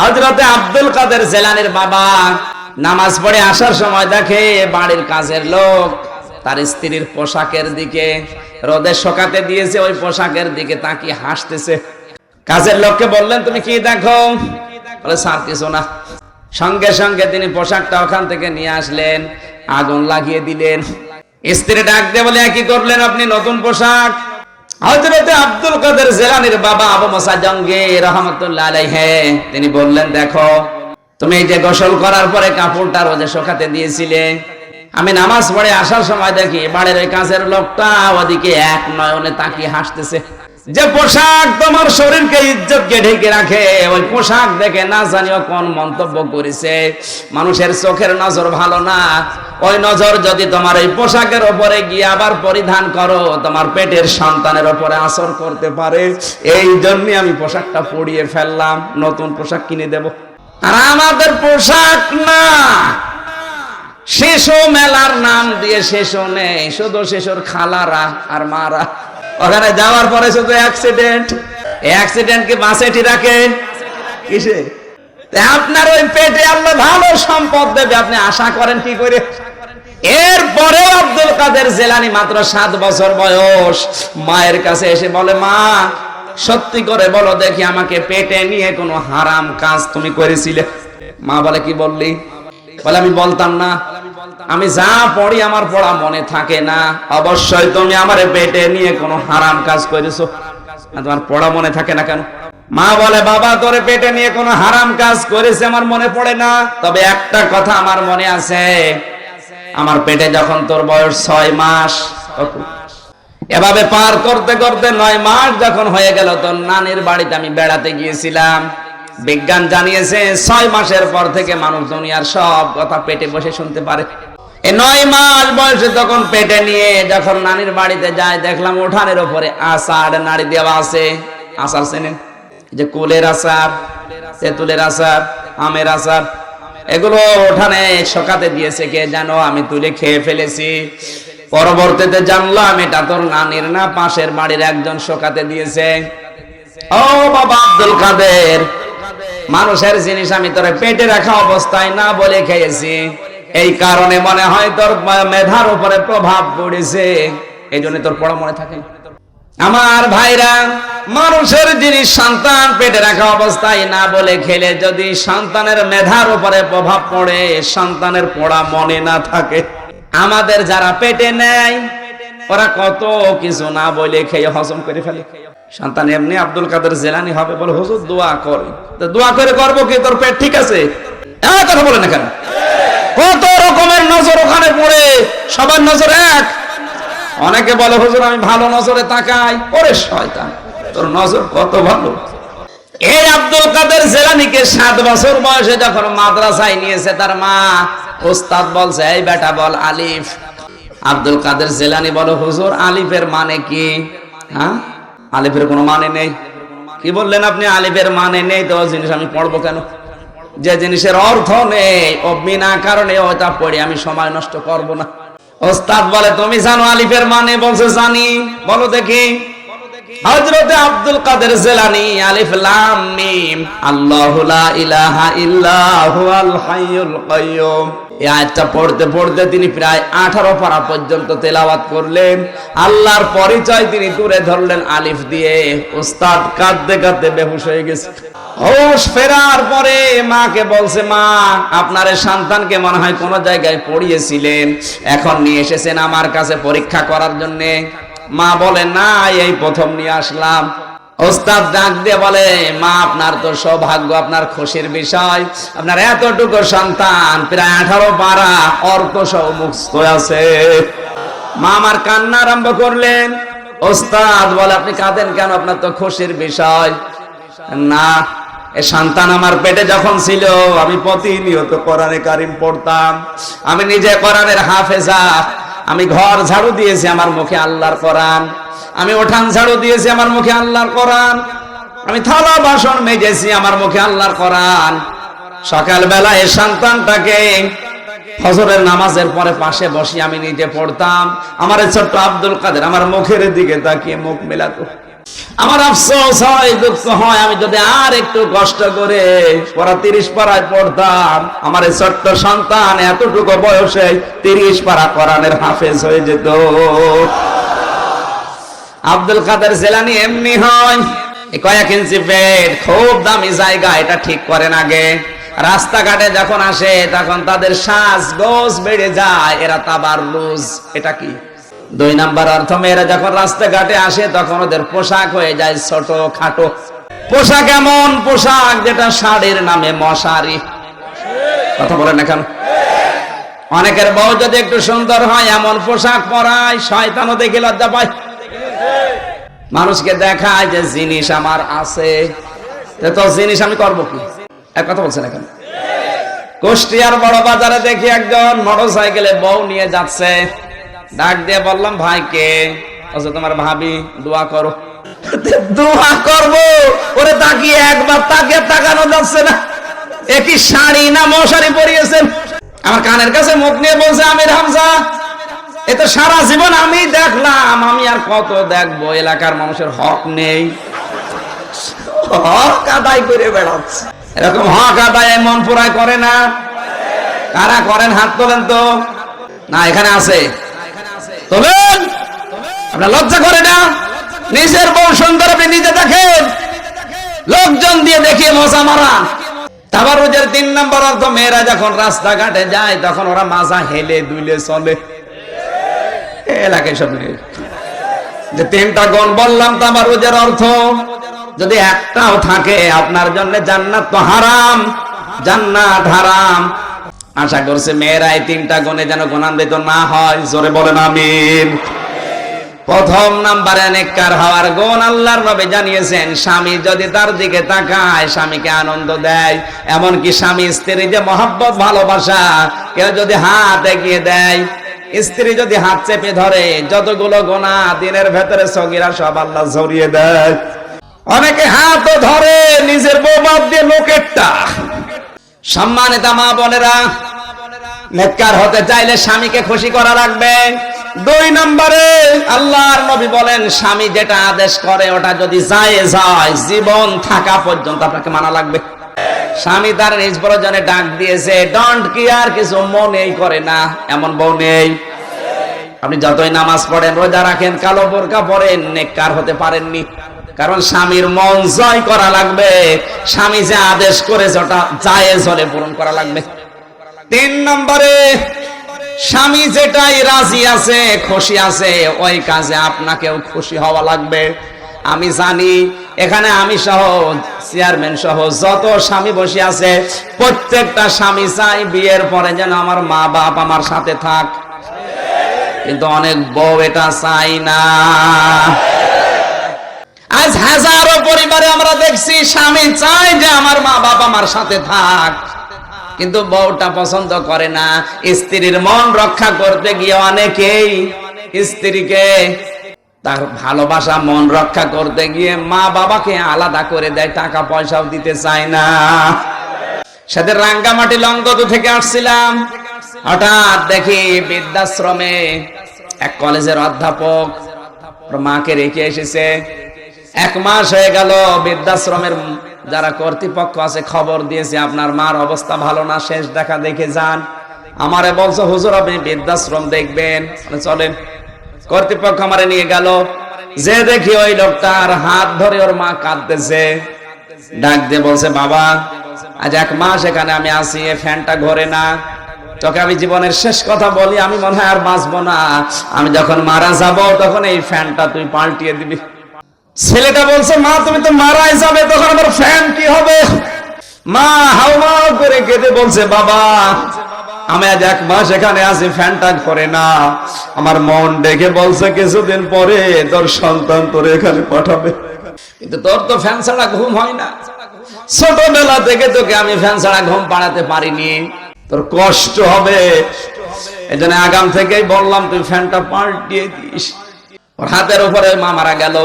হজরতে আব্দুল কাদের জেলানির বাবা নামাজ পড়ে আসার সময় দেখে বাড়ির কাজের লোক, তার স্ত্রীর পোশাকের দিকে রোদে শোকাতে দিয়েছে, ওই পোশাকের দিকে তাকিয়ে হাসতেছে। কাজের লোককে বললেন, তুমি কি দেখো? বলে, স্যার, কিছু না। সঙ্গে সঙ্গে তিনি পোশাকটা ওখান থেকে নিয়ে আসলেন, আগুন লাগিয়ে দিলেন। স্ত্রী ডাক দিয়ে বলে কি করলেন আপনি? নতুন পোশাক? হযরতে আব্দুল কাদের জেলানির বাবা আবু মোসা জঙ্গে রহমতুল্লাহ আলাইহে, তিনি বললেন, দেখো, তুমি এই যে গোসল করার পরে কাপড়টা রোজে শোকাতে দিয়েছিলে। আমি নামাজ পড়ে আসার সময় দেখি, বাড়ির ওই কাঁচের লোকটা ওদিকে এক নয়নে তাকিয়ে হাসতেছে। যে পোশাক তোমার শরীরকে ইজ্জতকে ঢেকে রাখে, ওই পোশাক দেখে না জানিও কোন মন্তব্য করেছে। মানুষের চোখের নজর ভালো না। ওই নজর যদি তোমার এই পোশাকের ওপরে গিয়ে আবার পরিধান করো, তোমার পেটের সন্তানের ওপরে আসর করতে পারে। এই জন্য আমি পোশাকটা পরিয়ে ফেললাম, নতুন পোশাক কিনে দেব। আর আমাদের পোশাক না। শেষো মেলার নাম দিয়ে শেষো নেই, শুধু শেষোর খালারা আর মারা। ওখানে যাওয়ার পরে শুধু অ্যাক্সিডেন্ট অ্যাক্সিডেন্ট কি বাসে রাখে কিসে? আপনার ওই পেটে আল্লাহ ভালো সম্পদ দেবে, আপনি আশা করেন কি করে? এরপরেও আব্দুল কাদের জেলানি মাত্র সাত বছর বয়স। মায়ের কাছে এসে বলে, মা, সত্যি করে বলো দেখি আমাকে পেটে নিয়ে কোনো হারাম কাজ তুমি করেছিলে? মা বলে, কি বললি? বলে, আমি বলতাম না। আমি যা পড়ি আমার পড়া মনে থাকে না। অবশ্যই তুমি আমার পেটে নিয়ে কোনো হারাম কাজ করেছ। তোমার পড়া মনে থাকে না কেন? মা বলে, বাবা, তোরে পেটে নিয়ে কোনো হারাম কাজ করেছে, আমার মনে পড়ে না। তবে একটা কথা আমার মনে আছে। আমার পেটে যখন তোর বয়স ছয় মাস এভাবে পার করতে করতে নয় মাস যখন হয়ে গেল, তোর নানির বাড়িতে আমি বেড়াতে গিয়েছিলাম। বিজ্ঞান জানিয়েছে, ছয় মাসের পর থেকে মানুষ দুনিয়ার সব কথা পেটে বসে শুনতে পারে। নয় মাস বয়সে তখন পেটে নিয়ে যখন নানির বাড়িতে যায়, দেখলাম উঠানের ওপরে নাড়ি দেওয়া আছে। যে কুলের তেঁতুলের আমের এগুলো ওঠানে শোকাতে দিয়েছে কে জানো? আমি তুলে খেয়ে ফেলেছি। পরবর্তীতে জানলাম, এটা তোর নানির না, পাশের বাড়ির একজন শোকাতে দিয়েছে। ও বাবা আব্দুল কাদের মানুষের জিনিস আমি তোর পেটে রাখা অবস্থায় না বলে খেয়েছি। এই কারণে মনে হয় তোর মেধার উপরে প্রভাব পড়েছে। এই জন্য তোর পড়া মনে থাকে আমার ভাইরা, মানুষের জিনিস সন্তান পেটে রাখা অবস্থায় না বলে খেলে যদি সন্তানের মেধার উপরে প্রভাব পড়ে, সন্তানের পড়া মনে না থাকে। আমাদের যারা পেটে নেয় ওরা কত কিছু না বলে খেয়ে হজম করে ফেলে। সন্তান এমনি আব্দুল কাদের জেলানি হবে বলে, হুজুর, দোয়া করে। দোয়া করে করব কি? তোর পেট ঠিক আছে? হ্যাঁ কথা বলে না কেন? কত রকমের নজর ওখানে পড়ে, সবার নজর এক। অনেকে বলে, হুজুর, আমি ভালো নজরে তাকাই। ওরে শয়তান, তোর নজর কত ভালো? এই আব্দুল কাদের জেলানিকে সাত বছর বয়সে যখন মাদ্রাসায় নিয়েছে তার মা, ওস্তাদ বলছে, এই বেটা বল আলিফ। আব্দুল কাদের জেলানি বলো, হুজুর, আলিফের মানে কি? হ্যাঁ? আলিফের কোনো মানে নেই। কি বললেন আপনি? আলিফের মানে নেই তো জিনিস আমি পড়ব কেন? যে জিনিসের অর্থ নেই ও বিনা কারণে ওটা পড়ে, আমি সময় নষ্ট করব না। ওস্তাদ বলে, তুমি জানো আলিফের মানে বলছে জানি। বলো দেখি। আব্দুল কাদের জেলানি আলিফ ইলাহা হাইয়ুল কাইয়ুম। এই আয়াতটা পড়তে পড়তে তিনি প্রায় 18 পারা পর্যন্ত তেলাওয়াত করলেন। আল্লাহর পরিচয় তিনি তুলে ধরলেন আলিফ দিয়ে। ওস্তাদ কাঁদতে কাঁদতে বেহুশ হয়ে গেছে। হোশ ফেরার পরে মাকে বলছে, মা, আপনার সন্তানকে মনে হয় কোনো জায়গায় পড়িয়েছিলেন। এখন নিয়ে এসেছেন আমার কাছে পরীক্ষা করার জন্যে। মা বলে না এই প্রথম নিয়ে আসলাম। ওস্তাদ ডাক দিয়ে বলে, মা, আপনার তো সৌভাগ্য, আপনার খুশির বিষয়। আপনার এতটুকু সন্তান, প্রায় আঠারো অর্থ সহ মুক্ত আছে। মা আমার কান্না আরম্ভ করলেন। ওস্তাদ বলে, আপনি কাঁদেন কেন? আপনার তো খুশির বিষয়। না সন্তান আমার পেটে যখন ছিল, আমি প্রতিনিয়ত কোরআনে কারিম পড়তাম। আমি নিজে কোরআনের হাফেজা আমি ঘর ঝাড়ু দিয়েছি আমার মুখে আল্লাহর কোরআন। আমি ওঠান ঝাড়ু দিয়েছি আমার মুখে আল্লাহর কোরআন। আমি থালা বাসন মেজেছি আমার মুখে আল্লাহর কোরআন। সকালবেলা বেলায় সন্তানটাকে ফজরের নামাজের পরে পাশে বসি আমি নিজে পড়তাম। আমার ছোট্ট আব্দুল কাদের, আমার মুখের দিকে তাকিয়ে মুখ মেলাতো। আমার আফসোস হয়, দুঃখ হয়, আমি যদি আর একটু কষ্ট করে পড়া তিরিশ পাড়ায় পড়তাম, আমার এই ছোট্ট সন্তান এতটুকু বয়সে তিরিশ পাড়া কোরআনের হাফেজ হয়ে যেত। আব্দুল কাদের জেলানি এমনি হয় কয়েক ইঞ্চি পেট খুব দামি জায়গা, এটা ঠিক করেন আগে। রাস্তাঘাটে যখন আসে, তখন তাদের শ্বাস গোস বেড়ে যায়, এরা তাবার লুজ এটা কি? দুই নাম্বার অর্থ, মেয়েরা যখন রাস্তাঘাটে আসে তখন ওদের পোশাক হয়ে যায় ছোট খাটো। পোশাক এমন পোশাক যেটা শাড়ির নামে মশারি। কথা বলেন এখন অনেকের বউ যদি একটু সুন্দর হয়, এমন পোশাক পরায়, শয়তানও দেখে লজ্জা পায়। মানুষকে দেখায় যে জিনিস আমার আছে। তো জিনিস আমি করব কি? এক কথা বলছেন এখন কুষ্টিয়ার বড় বাজারে দেখি একজন মোটর সাইকেলে বউ নিয়ে যাচ্ছে। ডাক দিয়ে বললাম ভাইকে বলছে তোমার ভাবি, দোয়া করো। দোয়া করব? ওরে তাকিয়ে একবার তাকিয়ে তাকানো যাচ্ছে না। একই শাড়ি না মশারি পরিয়েছেন? আমার কানের কাছে মুখ নিয়ে বলছে, আমির হামজা, এ সারা জীবন আমি দেখলাম, আমি আর কত দেখব? এলাকার মানুষের হক নেই। হক আদায় করে বেড়াচ্ছে। এরকম হক আদায় মন পুরাই করে না। কারা করেন হাত তোলেন তো? না, এখানে আছে। তোলেন। আপনার লজ্জা করে না? নিজের বউ সুন্দর আপনি নিজে দেখেন। লোকজন দিয়ে দেখিয়ে মজা মারা। তাবারুজের তিন নম্বর অর্থ, মেয়েরা যখন রাস্তাঘাটে যায়, তখন ওরা মাজা হেলে দুইলে চলে। এলাকায় সব যে তিনটা গুণ বললাম তাবারুজের অর্থ, যদি একটাও থাকে, আপনার জন্য জান্নাত তো হারাম। জান্নাত হারাম। আশা করছে মেয়েরা এই তিনটা গুণে যেন গুণান্বিত না হয়। জোরে বলেন আমিন। প্রথম নাম্বারে নেককার হওয়ার গুণ আল্লাহর নবী জানিয়েছেন, স্বামী যদি তার দিকে তাকায়, স্বামীকে আনন্দ দেয়। এমনকি স্বামী স্ত্রী যে মহব্বত, ভালোবাসা, কেউ যদি হাত এগিয়ে দেয়, স্ত্রী যদি হাত চেপে ধরে, যতগুলো গোনা দিনের ভেতরে সগিরা সব আল্লাহ জড়িয়ে দেয়। অনেকে হাতও ধরে, নিজের বউ বাদ দিয়ে লোকেরটা। সম্মানিতা মা বোনেরা, নেককার হতে চাইলে স্বামীকে খুশি করা লাগবে। দুই নম্বরে, আল্লাহর নবী বলেন, স্বামী যেটা আদেশ করে, ওটা যদি যায় যায় জীবন থাকা পর্যন্ত আপনাকে মানা লাগবে। স্বামী তার নিজ প্রয়োজনে ডাক দিয়েছে ডন্ট কেয়ার কিছু মনেই করে না, এমন বউ নেই। আপনি যতই নামাজ পড়েন, রোজা রাখেন, কালো বোরকা পড়েন নেককার হতে পারেননি। কারণ স্বামীর মন জয় করা লাগবে। স্বামী যে আদেশ করেছে ওটা জায়েজ হলে পূরণ করা লাগবে। তিন নম্বরে, স্বামী যেটাই রাজি আছে, খুশি আছে, ওই কাজে আপনাকেও খুশি হওয়া লাগবে। আমি জানি, এখানে আমি সহ, চেয়ারম্যান সহ যত স্বামী বসে আছে, প্রত্যেকটা স্বামী চাই বিয়ের পরে যেন আমার মা বাপ আমার সাথে থাক। কিন্তু অনেক বউ এটা চাই না। আজ হাজারো পরিবারে আমরা দেখছি স্বামী চাই যে আমার মা বাপ আমার সাথে থাক। কিন্তু বউটা পছন্দ করে না। স্ত্রীর মন রক্ষা করতে গিয়ে অনেকেই স্ত্রীকে তার ভালোবাসা, মন রক্ষা করতে গিয়ে মা বাবাকে আলাদা করে দেয়, টাকা পয়সাও দিতে চায় না। সেদিন রাঙ্গামাটি লঙ্গদু থেকে আসছিলাম। হঠাৎ দেখি বৃদ্ধাশ্রমে এক কলেজের অধ্যাপক মাকে রেখে এসেছে। এক মাস হয়ে গেল, বৃদ্ধাশ্রমের যারা কর্তৃপক্ষ আছে, খবর দিয়েছে, আপনার মার অবস্থা ভালো না, শেষ দেখা দেখে যান। আমারে বলছো, হুজুর, আপনি বৃদ্ধাশ্রম দেখবেন। চলেন। কর্তৃপক্ষ আমারে নিয়ে গেল। যে দেখি ওই লোকটার হাত ধরে ওর মা কাঁদতেছে। ডাক দিয়ে বলছে, বাবা, আজ এক মাস এখানে আমি আসি ফ্যানটা ঘরে না। তোকে আমি জীবনের শেষ কথা বলি, আমি মনে হয় আর বাঁচবো না। আমি যখন মারা যাব, তখন এই ফ্যানটা তুই পাল্টিয়ে দিবি। ছেলেটা বলছে, মা, তুমি তো মারাই যাবে, তখন আমার ফ্যান কি হবে? মা হাউমাউ করে কেঁদে বলছে, বাবা, আমি আজ এক মাস এখানে আছি ফ্যানটা করে না। আমার মন ডেকে বলছে, কিছুদিন পরে তোর সন্তান তোর এখানে পাঠাবে। কিন্তু তোর তো ফ্যান ছাড়া ঘুম হয় না। ছোটবেলা থেকে তোকে আমি ফ্যান ছাড়া ঘুম পাড়াতে পারিনি। তোর কষ্ট হবে। এই জন্য আগাম থেকেই বললাম, তুই ফ্যানটা পাল্টিয়ে দিস। ওর হাতের উপরে মা মারা গেল।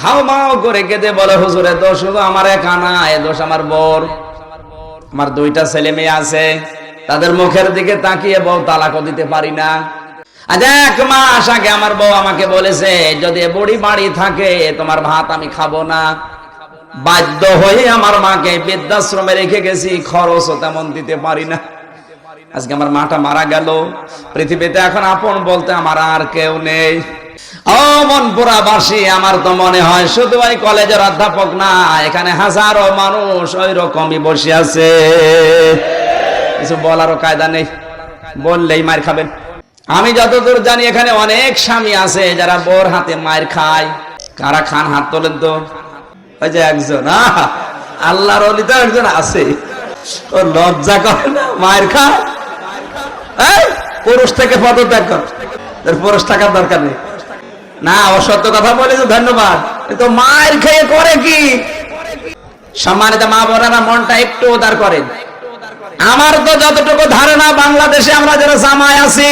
হাও মাও করে কেঁদে বলে, হুজুরে, দোষ শুধু আমার একা না, এ দোষ আমার বোর। আমার দুইটা ছেলে মেয়ে আছে, তাদের মুখের দিকে তাকিয়ে বউ তালাকও দিতে পারি না। আজ এক মাস আগে আমার বউ আমাকে বলেছে, যদি বুড়ি বাড়ি থাকে, তোমার ভাত আমি খাব না। বাধ্য হয়ে আমার মাকে বৃদ্ধাশ্রমে রেখে গেছি, খরচও তেমন দিতে পারি না। আজকে আমার মাটা মারা গেল। পৃথিবীতে এখন আপন বলতে আমার আর কেউ নেই। আমি যতদূর জানি এখানে অনেক স্বামী আছে যারা বোর হাতে মায়ের খায়। কারা খান হাত তোলেন তো? ওই যে একজন আল্লাহর তো একজন আছে। ও লজ্জা করে না মায়ের খায়? পুরুষ থেকে পদত্যাগ কর। পুরুষ থাকার দরকার নেই। না, অসত্য কথা বলে তো ধন্যবাদ তো মায়ের খেয়ে করে কি? সম্মানিত মা বোনেরা, মনটা একটু উদার করেন। আমার তো যতটুকু ধারণা, বাংলাদেশে আমরা যারা জামায় আছি,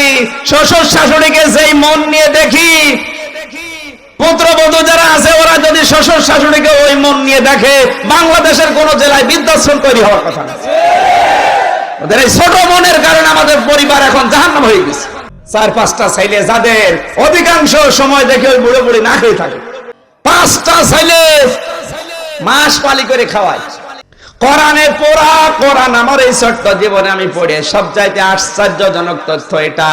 শ্বশুর শাশুড়িকে যেই মন নিয়ে দেখি, পুত্রবধূ যারা আছে, ওরা যদি শ্বশুর শাশুড়িকে ওই মন নিয়ে দেখে, বাংলাদেশের কোন জেলায় বৃদ্ধাশ্রম তৈরি হওয়ার কথা ওদের এই ছোট মনের কারণে চার, পাঁচটা ছেলে যাদের অধিকাংশ সময় দেখে ওই বুড়ো বুড়ি না খেয়ে থাকে। পাঁচটা ছেলে মাস পালি করে খাওয়ায়। কোরআনে পোড়া কোরআন আমার এই ছোট্ট জীবনে আমি পড়ে সব চাইতে আশ্চর্যজনক তথ্য এটা।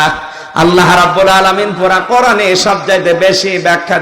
আল্লাহ রাব্বুল আলামিন পোড়া সব চাইতে বেশি ব্যাখ্যা